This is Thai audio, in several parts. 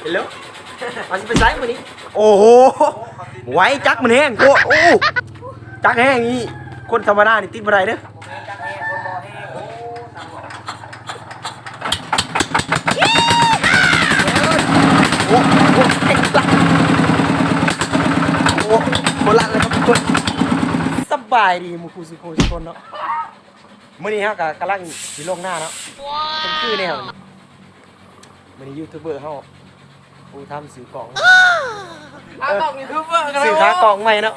เห็นแล้วมันจะไปไซส์มันนี้โอ้โหไว้จักมันแห้งโคตรโอ้จักแห้งนี่คนธรรมดานี่ติดบ่ได้เด้อโอ้โหเกซ์ละโอ้โหละเลยครับทุกคนสบายดีมูคูสุโคทุคนเนาะมื้อนี้ฮะกกำลังสิลงหน้าเนาะเป็นคือแนวมื้อนี้ยูทูบเบอร์เฮา ผู้ทำสื่อกล่องอากล่องยูทูบเบอร์กันสื่อขากล่องใหม่เนาะ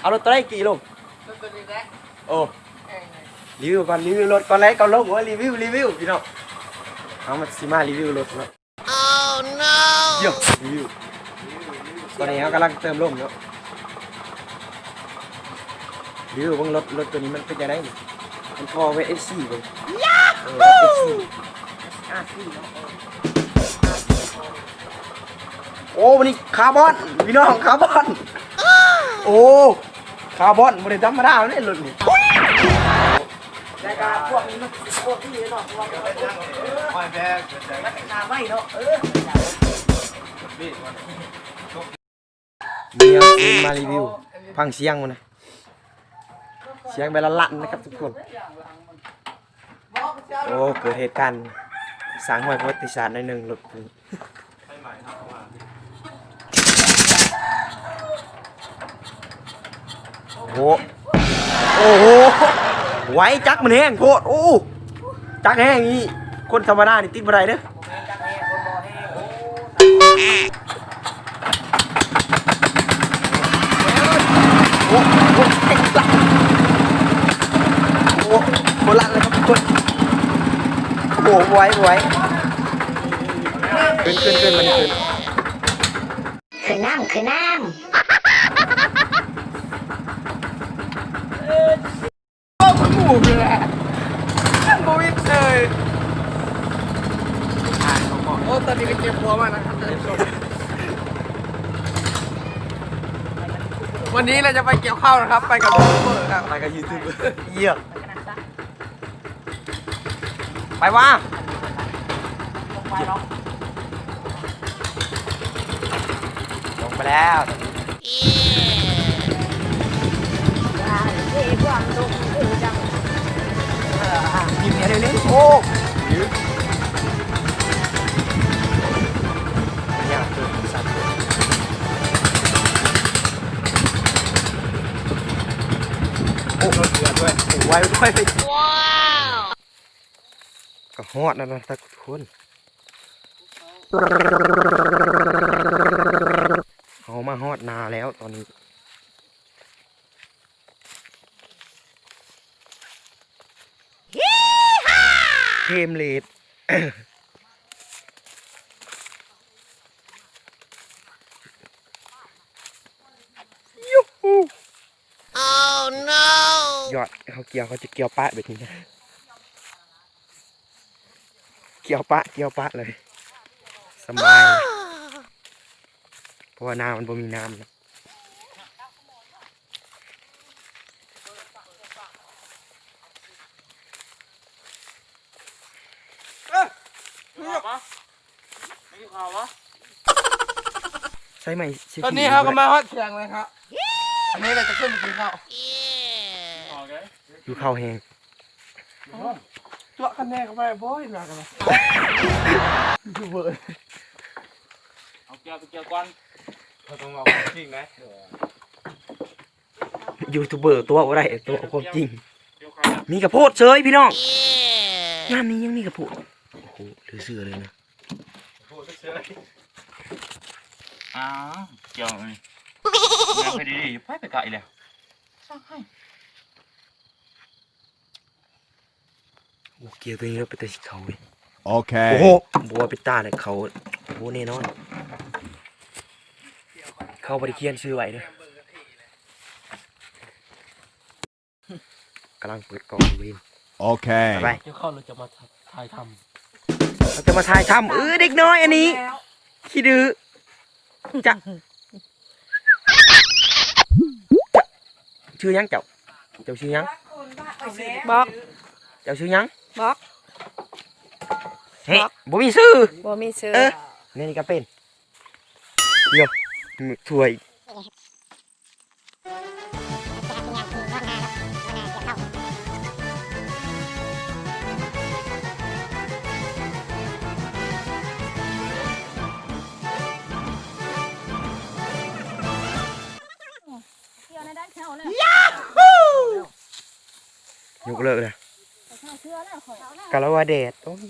เอารถตัวได้กี่ลงโอ้รีวิวก่อนรีวิวรถก่อนเลยก่อนลงว่ารีวิวรีวิวพี่น้องเอามาสิมารีวิวรถเนาะ Oh no! เยี่ยมรีวิวตอนนี้เขากำลังเติมลมเนาะรีวิวเบางรถรถตัวนี้มันเป็นยังไงนี่มันพอไว้ F4 เลยเออ F4 โอ้วันนี้คาร์บอนพี่น้องคาร์บอน โอ้คาร์บอนบริธรรมดาเนี่ยรถนี่รายการพวกนี้มันพวกที่เนาะพวกมันขาไม่เนาะเออมีเอาปืนมารีวิวฟังเสียงมันนะเสียงเวลาลั่นนะครับทุกคนโอ้เกิดเหตุการณ์ สร้างหวยประวัติศาสตร์ในอยหนึ่งรถปืนโอ้โห โอ้โห ไว้จักมันแห้งโคตร โอ้ จักแห้งนี่คนธรรมดานี่ติดบ่ได้เด้อโอ้โหเอ็กซ์ละโอ้โหละเลยครับทุกคนโอ้โห ไว้ไว้ขึ้นขึ้นขึ้นมันขึ้นคือน้ำคือน้หมูเลยแหละนั่งโบวิดเลยโอ้ตอนนี้ก็เจ็บหัวมากนะครับวันนี้เราจะไปเกี่ยวข้าวนะครับ ไปกับยูทูบเบอร์ครับไปกับยูทูบเบอร์เยี่ยม ไปว่าลงไปแล้วำเฮ้ยพวกลูกคือจังยิ้มเนี่ยเดี๋ยวนี้โอ้ยืดยากเกินสัตว์โอ้รถเรือด้วยโอ้ไวด้วย ว้าวก็ฮอดนั่นนะทุกคนเขามาฮอดนาแล้วตอนนี้เทมเลดยูฮู Oh no ยอดเขาเกี่ยวเขาจะเกี่ยวปะแบบนี้นะ เกี่ยวปะเกี่ยวปะเลยสบายเพราะว่าน้ำมันบ่มีน้ำนะใช่ไหมใช่ตอนนี้ครับก็มาฮอดเชียงเลยครับ อันนี้เราจะขึ้นไปกินข้าวอยู่ข้าวแห้ง ตัวคะแนนเข้าไปโบ้ยหนักเลยยูทูบเบอร์เอาเกี่ยวไปเกี่ยวก่อนเราต้องเอาจริงนะยูทูบเบอร์ตัวอะไรตัวเอาความจริงเกี่ยวใครมีกระโพดเฉยพี่น้องงานนี้ยังมีกระโพดโอ้โหเหลือเสือเลยนะอ้าวเกี่ยวเลยแม่ไปดีๆไปไปไกลเลยสร้างให้ โอ้ เกียร์ตัวนี้เราไปแต่เขาเว้ย Okay. โอ้โหบัวเป็นตาเลยเขาโอ้โหแน่นอน เขาบริเคียนชื่อไว้เด้อกำลังเปิดกล่องเวน Okay. ไปเดี๋ยวข้าวเราจะมาถ่ายทเราจะมาถ่ายทำเออเด็กน้อยอันนี้ขี้ดื้อจะจะชื่อยังเจ้าเจ้าชื่อยังำบอกเจ้าชื่อยัง บอก เฮ้ยบ่มีซื้อ บ่มีซื้อเอ๊ะนี่นี่ก็เป็นเดี๋ยวมือถ้วยยกเลิกเลย กะละว่าแดดโอ้ย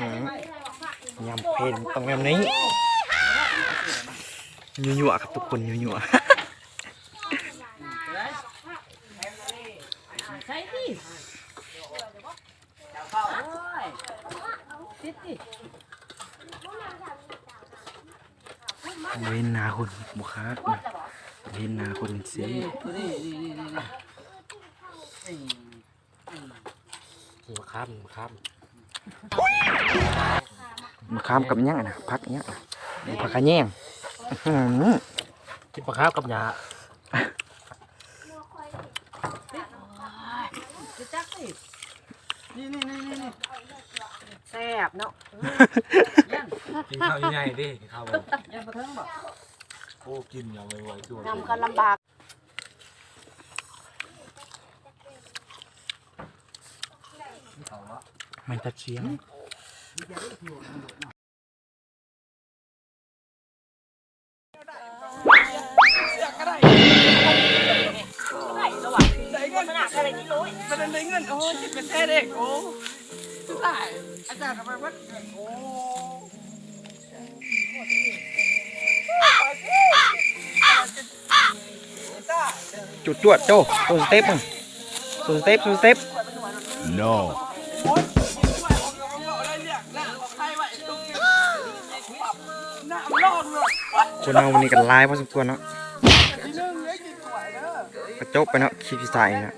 อืมยำเพลนต้องยำนี้ยั่วๆครับทุกคนยั่วๆ เว้นนาคนบุคาเว้นนาคนสิมะขามมะขามมะขามกับหยังอะนะพักหยังอะผักกระแยงอื้อหือกินปลาข้ามกับหยา บเนาะกินข้าวยังไงดิกินข้าวแบบโอ้กินอย่างไวๆด้วยนำก็ลำบากมันจะเชียงมันได้เงินโอ้จิตเป็นแท้เด็กโอ้ ตายอาจารย์ทำไมวะโอ้จุดจวดโจโซสเต็ปมึงโซสเต็ปโซสเต็ป no น้ำร้อนเลยคนเอาวันนี้กันไลฟ์พอสมควรเนาะกระจบไปเนาะคลิปที่ใส่เนาะ